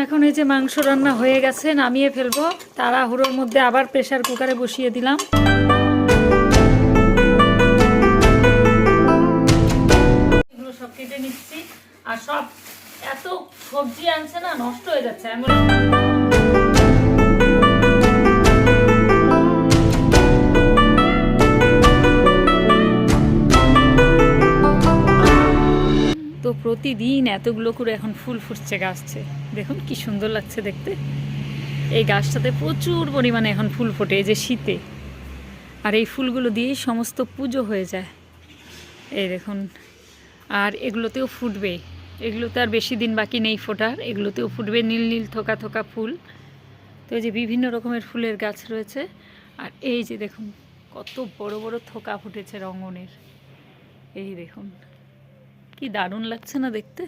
এখন এই যে মাংস রান্না হয়ে গেছে, নামিয়ে ফেলব। তাড়াহুড়োর মধ্যে আবার প্রেশার কুকারে বসিয়ে দিলাম। এগুলো সব কেটে নিচ্ছি। আর সব এত সবজি আনছে না, নষ্ট হয়ে যাচ্ছে। আমি প্রতিদিন এতগুলো করে এখন ফুল ফুটছে গাছছে। দেখুন কি সুন্দর লাগছে দেখতে। এই গাছটাতে প্রচুর পরিমাণে এখন ফুল ফোটে, এই যে শীতে। আর এই ফুলগুলো দিয়েই সমস্ত পুজো হয়ে যায়। এই দেখুন, আর এগুলোতেও ফুটবে। এগুলোতে আর বেশি দিন বাকি নেই ফোটার। এগুলোতেও ফুটবে নীল নীল থোকা থোকা ফুল। তো এই যে বিভিন্ন রকমের ফুলের গাছ রয়েছে। আর এই যে দেখুন, কত বড় বড় থোকা ফুটেছে রঙনের এই দেখুন। কি দারুণ লাগছে না দেখতে?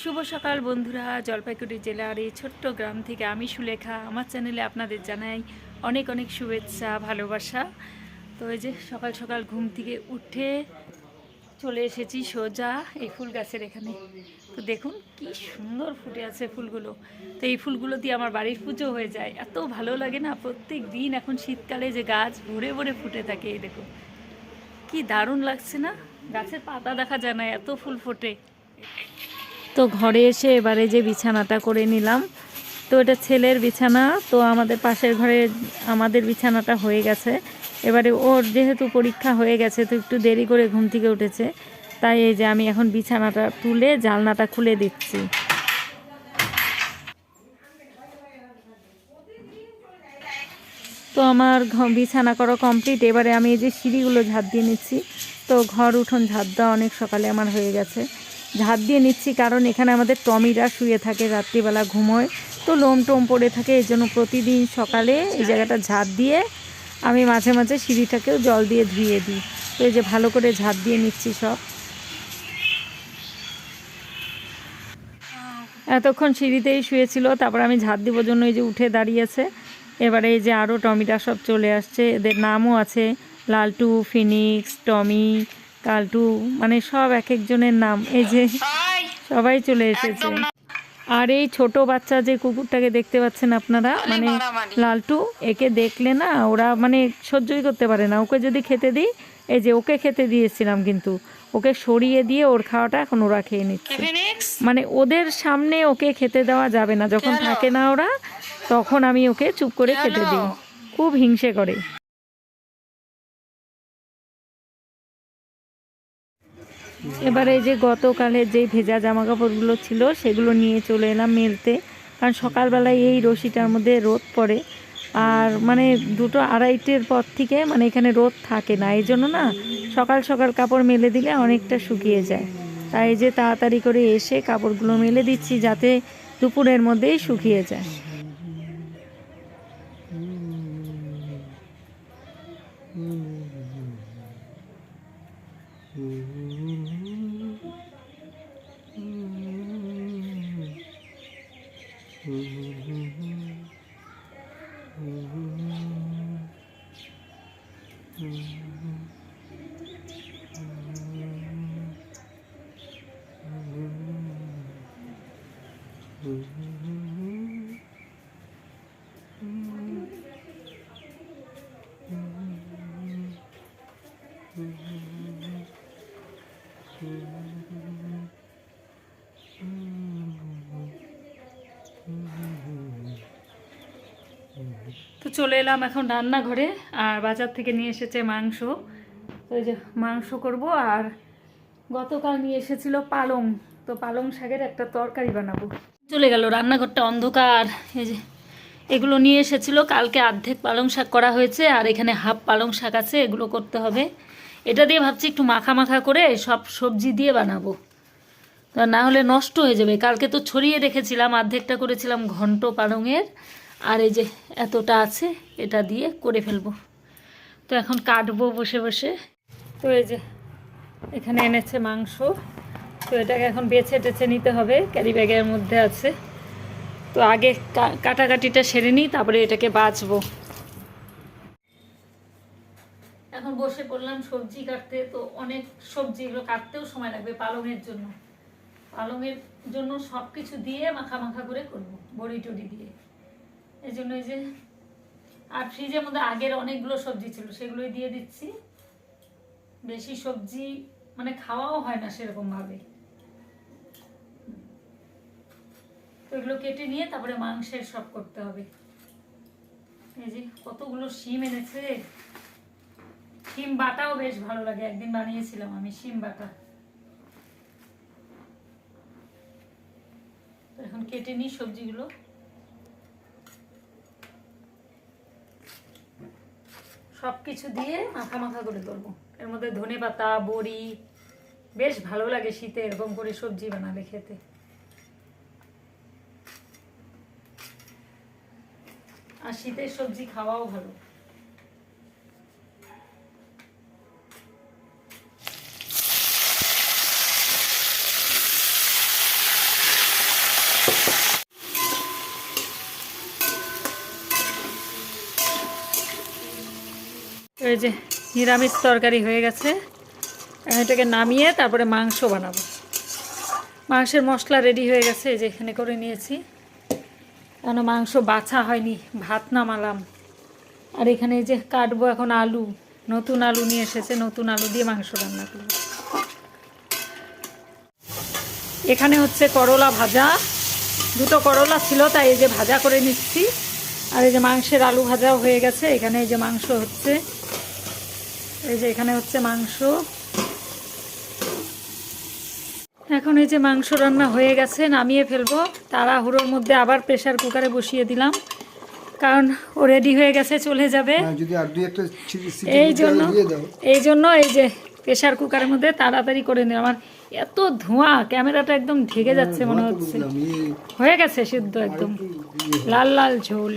শুভ সকাল বন্ধুরা, জলপাইগুড়ি জেলার এই ছোট্ট গ্রাম থেকে আমি সুলেখা। আমার চ্যানেলে আপনাদের জানাই অনেক অনেক শুভেচ্ছা, ভালোবাসা। তো এই যে সকাল সকাল ঘুম থেকে উঠে চলে এসেছি সোজা এই ফুল গাছের এখানে। তো দেখুন কি সুন্দর ফুটে আছে ফুলগুলো। তো এই ফুলগুলো দিয়ে আমার বাড়ির পুজো হয়ে যায়। এত ভালো লাগে না, প্রত্যেক দিন এখন শীতকালে যে গাছ ভরে ভরে ফুটে থাকে, এই দেখুন। কি দারুণ লাগছে না? গাছের পাতা দেখা যায় না, এত ফুল ফোটে। তো ঘরে এসে এবারে যে বিছানাটা করে নিলাম, তো এটা ছেলের বিছানা, তো আমাদের পাশের ঘরে আমাদের বিছানাটা হয়ে গেছে। এবারে ওর যেহেতু পরীক্ষা হয়ে গেছে, তো একটু দেরি করে ঘুম থেকে উঠেছে, তাই এই যে আমি এখন বিছানাটা তুলে জালনাটা খুলে দিচ্ছি। তো আমার বিছানা করা কমপ্লিট এবারে আমি এই যে সিঁড়িগুলো ঝাড় দিয়ে নিচ্ছি। তো ঘর, উঠোন ঝাড় দেওয়া অনেক সকালে আমার হয়ে গেছে। ঝাড় দিয়ে নিচ্ছি কারণ এখানে আমাদের টমিরা শুয়ে থাকে, রাত্রিবেলা ঘুমোয়। তো লোম টোম পড়ে থাকে এই জন্য প্রতিদিন সকালে এই জায়গাটা ঝাড় দিয়ে আমি মাঝে মাঝে সিঁড়িটাকেও জল দিয়ে ধুয়ে দিই। তো এই যে ভালো করে ঝাড় দিয়ে নিচ্ছি সব। এতক্ষণ সিঁড়িতেই শুয়েছিল, তারপর আমি ঝাড় দিব জন্য এই যে উঠে দাঁড়িয়েছে এবারে এই যে আরও টমিটা সব চলে আসছে এদের নামও আছে। লালটু ফিনিক্স টমি কালটু মানে সব এক একজনের নাম। এই যে সবাই চলে এসেছে। আর এই ছোট বাচ্চা যে কুকুরটাকে দেখতে পাচ্ছেন আপনারা মানে লালটু একে দেখলে না ওরা মানে সহ্যই করতে পারে না। ওকে যদি খেতে দিই এই যে ওকে খেতে দিয়েছিলাম কিন্তু। ওকে সরিয়ে দিয়ে ওর খাওয়াটা এখন ওরা খেয়ে নিচ্ছে। মানে ওদের সামনে ওকে খেতে দেওয়া যাবে না। যখন থাকে না ওরা তখন আমি ওকে চুপ করে খেতে দিই। খুব হিংসে করে। এবারে এই যে গতকালের যে ভেজা জামা কাপড়গুলো ছিল সেগুলো নিয়ে চলে এলাম মেলতে। কারণ সকালবেলায় এই রশিটার মধ্যে রোদ পড়ে। আর মানে দুটো আড়াইটের পর থেকে মানে এখানে রোদ থাকে না, এই জন্য না সকাল সকাল কাপড় মেলে দিলে অনেকটা শুকিয়ে যায়। তাই যে তাড়াতাড়ি করে এসে কাপড়গুলো মেলে দিচ্ছি যাতে দুপুরের মধ্যেই শুকিয়ে যায়। তো চলে এলাম এখন রান্নাঘরে, আর বাজার থেকে নিয়ে এসেছে মাংস। ওই যে মাংস করব, আর গতকাল নিয়ে এসেছিল পালং। তো পালং শাকের একটা তরকারি বানাবো। চলে গেল, রান্নাঘরটা অন্ধকার। এই যে এগুলো নিয়ে এসেছিল, কালকে অর্ধেক পালং শাক করা হয়েছে, আর এখানে হাফ পালং শাক আছে, এগুলো করতে হবে। এটা দিয়ে ভাবছি একটু মাখা মাখা করে সব সবজি দিয়ে বানাবো। না হলে নষ্ট হয়ে যাবে। কালকে তো ছড়িয়ে রেখেছিলাম, অর্ধেকটা করেছিলাম ঘন্ট পালংয়ের। আর এই যে এতটা আছে, এটা দিয়ে করে ফেলব। তো এখন কাটবো বসে বসে। তো এই যে এখানে এনেছে মাংস। তো এটাকে এখন বেছে টেছে নিতে হবে, ক্যারি ব্যাগের মধ্যে আছে। তো আগে কাটাকাটিটা সেরে নিই, তারপরে এটাকে বাঁচবো। এখন বসে পড়লাম সবজি কাটতে। তো অনেক সবজি এগুলো কাটতেও সময় লাগবে পালংয়ের জন্য। পালংয়ের জন্য সব কিছু দিয়ে মাখা মাখা করে করব, বড়ি টড়ি দিয়ে। এই জন্য এই যে, আর ফ্রিজের মধ্যে আগের অনেকগুলো সবজি ছিল, সেগুলোই দিয়ে দিচ্ছি। বেশি সবজি মানে খাওয়াও হয় না সেরকম ভাবে তো এগুলো কেটে নিয়ে তারপরে মাংসের সব করতে হবে। এই যে কতগুলো শিম এনেছে। শিম বাটাও বেশ ভালো লাগে, একদিন বানিয়েছিলাম আমি শিম বাটা। এখন কেটে নিই সবজিগুলো। সব কিছু দিয়ে মাখা মাখা করে করব এর মধ্যে ধনে পাতা বড়ি, বেশ ভালো লাগে শীতে এরকম করে সবজি বানালে খেতে। আর শীতের সবজি খাওয়াও ভালো। এই যে নিরামিষ তরকারি হয়ে গেছে। এটাকে নামিয়ে তারপরে মাংস বানাবো। মাংসের মশলা রেডি হয়ে গেছে যে এখানে করে নিয়েছি। কেন মাংস বাছা হয়নি, ভাত নামালাম। আর এখানে যে কাটবো এখন আলু, নতুন আলু নিয়ে এসেছে, নতুন আলু দিয়ে মাংস রান্না করব। এখানে হচ্ছে করলা ভাজা। দুটো করলা ছিল, তাই এই যে ভাজা করে নিচ্ছি। আর এই যে মাংসের আলু ভাজাও হয়ে গেছে, এখানে এই যে মাংস হচ্ছে। এই যে এখানে হচ্ছে মাংস। এখন এই যে মাংস রান্না হয়ে গেছে নামিয়ে ফেলব। তাড়াহুড়োর মধ্যে আবার প্রেসার কুকারে বসিয়ে দিলাম। কারণ ও রেডি হয়ে গেছে চলে যাবে। হ্যাঁ, এই জন্য হয় এই জন্য এই যে প্রেসার কুকারের মধ্যে তাড়াতাড়ি করে নিলাম। আমার এত ধোঁয়া ক্যামেরাটা একদম ঢেকে যাচ্ছে মনে হচ্ছে। হয়ে গেছে সিদ্ধ একদম। হয়, লাল লাল ঝোল।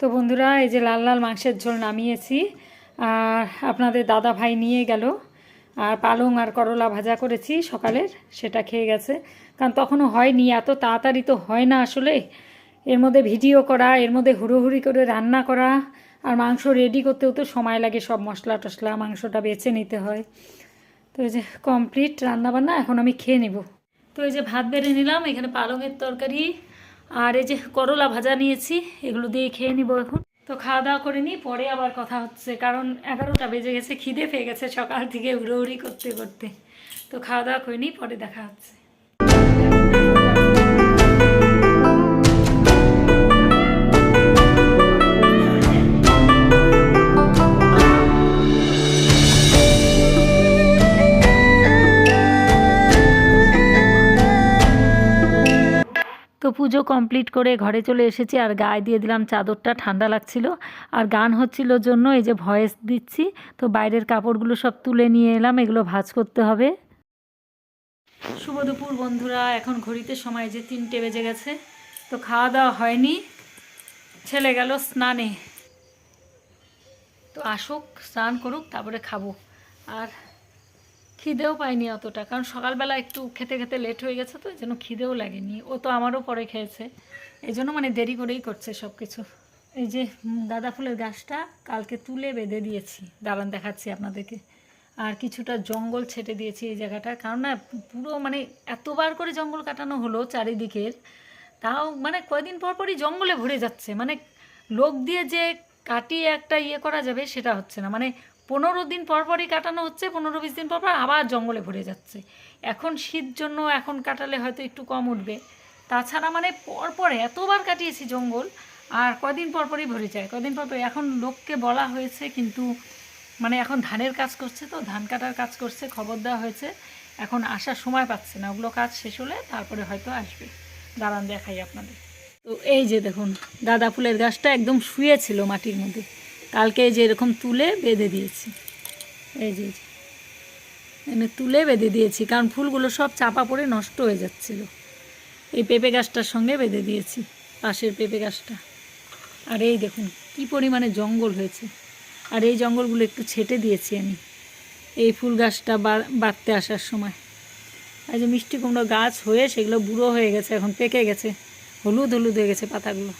তো বন্ধুরা এই যে লাল লাল মাংসের ঝোল নামিয়েছি। আপনাদের দাদা ভাই নিয়ে গেল। আর পালং আর করলা ভাজা করেছি সকালের, সেটা খেয়ে গেছে। কারণ তখনও হয়নি, এত তাড়াতাড়ি তো হয় না আসলে। এর মধ্যে ভিডিও করা, এর মধ্যে হুড়োহুড়ি করে রান্না করা, আর মাংস রেডি করতেও তো সময় লাগে সব মশলা টশলা মাংসটা বেছে নিতে হয়। তো এই যে কমপ্লিট রান্নাবান্না, এখন আমি খেয়ে নেব। তো এই যে ভাত বেড়ে নিলাম, এখানে পালংয়ের তরকারি, আর এই যে করলা ভাজা নিয়েছি, এগুলো দিয়ে খেয়ে নিব এখন। তো খাওয়া দাওয়া করে নিই, পরে আবার কথা হচ্ছে। কারণ এগারোটা বেজে গেছে, খিদে পেয়ে গেছে সকাল থেকে উড়োউড়ি করতে করতে। তো খাওয়া দাওয়া করে নিই, পরে দেখা হচ্ছে। পুজো কমপ্লিট করে ঘরে চলে এসেছি আর গায়ে দিয়ে দিলাম চাদরটা, ঠান্ডা লাগছিল। আর গান হচ্ছিল জন্য এই যে ভয়েস দিচ্ছি। তো বাইরের কাপড়গুলো সব তুলে নিয়ে এলাম, এগুলো ভাজ করতে হবে। শুভ দুপুর বন্ধুরা, এখন ঘড়িতে সময় যে তিনটে বেজে গেছে। তো খাওয়া দাওয়া হয়নি, ছেলে গেল স্নানে। তো আসুক, স্নান করুক, তারপরে খাব। আর খিদেও পাইনি অতটা, কারণ সকালবেলা একটু খেতে খেতে লেট হয়ে গেছে তো এই জন্য খিদেও লাগেনি। ও তো আমারও পরে খেয়েছে। এই জন্য মানে দেরি করেই করছে সব কিছু এই যে গাঁদা ফুলের গাছটা কালকে তুলে বেঁধে দিয়েছি। দাঁড়ান দেখাচ্ছি আপনাদেরকে। আর কিছুটা জঙ্গল ছেটে দিয়েছি এই জায়গাটা। কারণ না, পুরো মানে এতবার করে জঙ্গল কাটানো হলো চারিদিকের, তাও মানে কয়দিন পর পরই জঙ্গলে ভরে যাচ্ছে। মানে লোক দিয়ে যে কাটিয়ে একটা ইয়ে করা যাবে, সেটা হচ্ছে না। মানে পনেরো দিন পর পরই কাটানো হচ্ছে, পনেরো বিশ দিন পর পর আবার জঙ্গলে ভরে যাচ্ছে। এখন শীত জন্য এখন কাটালে হয়তো একটু কম উঠবে। তাছাড়া মানে পর পর এতবার কাটিয়েছি জঙ্গল, আর কদিন পর পরই ভরে যায়। কদিন পর পর এখন লোককে বলা হয়েছে, কিন্তু মানে এখন ধানের কাজ করছে তো, ধান কাটার কাজ করছে, খবর দেওয়া হয়েছে। এখন আসার সময় পাচ্ছে না, ওগুলো কাজ শেষ হলে তারপরে হয়তো আসবে। দাঁড়ান দেখাই আপনাদের। তো এই যে দেখুন, গাঁদা ফুলের গাছটা একদম শুয়েছিল মাটির মধ্যে। কালকে যে এরকম তুলে বেঁধে দিয়েছি। এই যে এনে তুলে বেঁধে দিয়েছি, কারণ ফুলগুলো সব চাপা পড়ে নষ্ট হয়ে যাচ্ছিল। এই পেঁপে গাছটার সঙ্গে বেঁধে দিয়েছি, পাশের পেঁপে গাছটা। আর এই দেখুন, কি পরিমাণে জঙ্গল হয়েছে। আর এই জঙ্গলগুলো একটু ছেটে দিয়েছি আমি, এই ফুল গাছটা বাড়তে আসার সময়। এই যে মিষ্টি কুমড়ো গাছ হয়ে, সেগুলো বুড়ো হয়ে গেছে, এখন পেকে গেছে, হলুদ হলুদ হয়ে গেছে পাতাগুলো।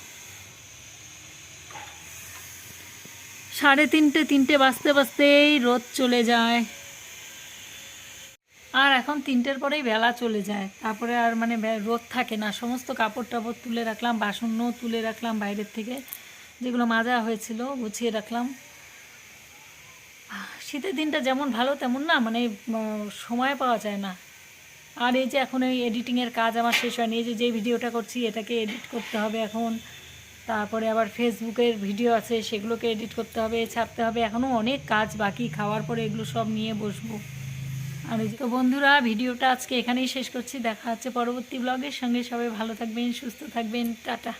সাড়ে তিনটে তিনটে বাজতে বাজতেই রোদ চলে যায়। আর এখন তিনটের পরেই বেলা চলে যায়। তারপরে আর মানে রোদ থাকে না। সমস্ত কাপড় টাপড় তুলে রাখলাম, বাসনও তুলে রাখলাম বাইরের থেকে। যেগুলো মাজা হয়েছিল গুছিয়ে রাখলাম। শীতের দিনটা যেমন ভালো, তেমন না মানে সময় পাওয়া যায় না। আর এই যে এখন এই এডিটিংয়ের কাজ আমার শেষ হয়নি। এই যে যে ভিডিওটা করছি, এটাকে এডিট করতে হবে এখন। তারপরে আবার ফেসবুকের ভিডিও আছে, সেগুলোকে এডিট করতে হবে, ছাড়তে হবে। এখনও অনেক কাজ বাকি, খাওয়ার পরে এগুলো সব নিয়ে বসবো। আর তো বন্ধুরা, ভিডিওটা আজকে এখানেই শেষ করছি। দেখা হচ্ছে পরবর্তী ব্লগের সঙ্গে। সবাই ভালো থাকবেন, সুস্থ থাকবেন। টাটা।